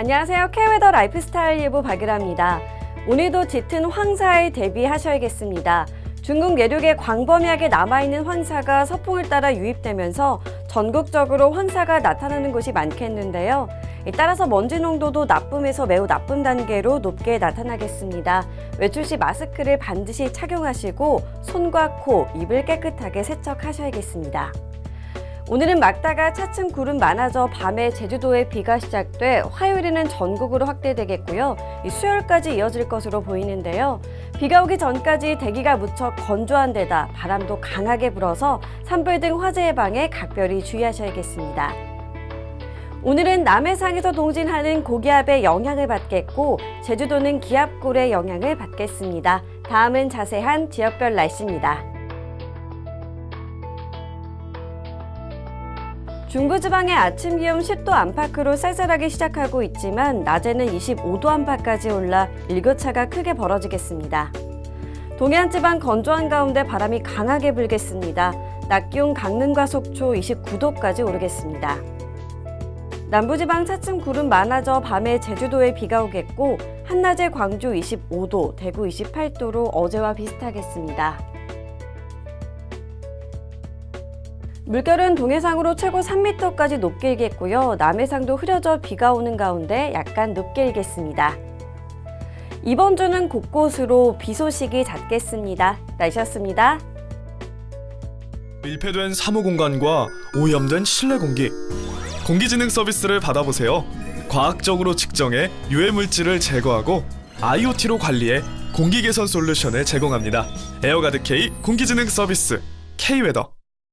안녕하세요. K웨더 라이프스타일 예보 박유라입니다. 오늘도 짙은 황사에 대비하셔야겠습니다. 중국 내륙에 광범위하게 남아있는 황사가 서풍을 따라 유입되면서 전국적으로 황사가 나타나는 곳이 많겠는데요. 따라서 먼지 농도도 나쁨에서 매우 나쁨 단계로 높게 나타나겠습니다. 외출 시 마스크를 반드시 착용하시고 손과 코, 입을 깨끗하게 세척하셔야겠습니다. 오늘은 막다가 차츰 구름 많아져 밤에 제주도에 비가 시작돼 화요일에는 전국으로 확대되겠고요. 이 수요일까지 이어질 것으로 보이는데요. 비가 오기 전까지 대기가 무척 건조한 데다 바람도 강하게 불어서 산불 등 화재 예방에 각별히 주의하셔야겠습니다. 오늘은 남해상에서 동진하는 고기압의 영향을 받겠고 제주도는 기압골의 영향을 받겠습니다. 다음은 자세한 지역별 날씨입니다. 중부지방의 아침 기온 10도 안팎으로 쌀쌀하게 시작하고 있지만 낮에는 25도 안팎까지 올라 일교차가 크게 벌어지겠습니다. 동해안 지방 건조한 가운데 바람이 강하게 불겠습니다. 낮 기온 강릉과 속초 29도까지 오르겠습니다. 남부지방 차츰 구름 많아져 밤에 제주도에 비가 오겠고 한낮에 광주 25도, 대구 28도로 어제와 비슷하겠습니다. 물결은 동해상으로 최고 3m까지 높게 일겠고요. 남해상도 흐려져 비가 오는 가운데 약간 높게 일겠습니다. 이번 주는 곳곳으로 비 소식이 잦겠습니다. 날씨였습니다. 밀폐된 사무 공간과 오염된 실내 공기, 공기진흥 서비스를 받아보세요. 과학적으로 측정해 유해 물질을 제거하고 IoT로 관리해 공기 개선 솔루션을 제공합니다. 에어가드 K 공기진흥 서비스 K웨더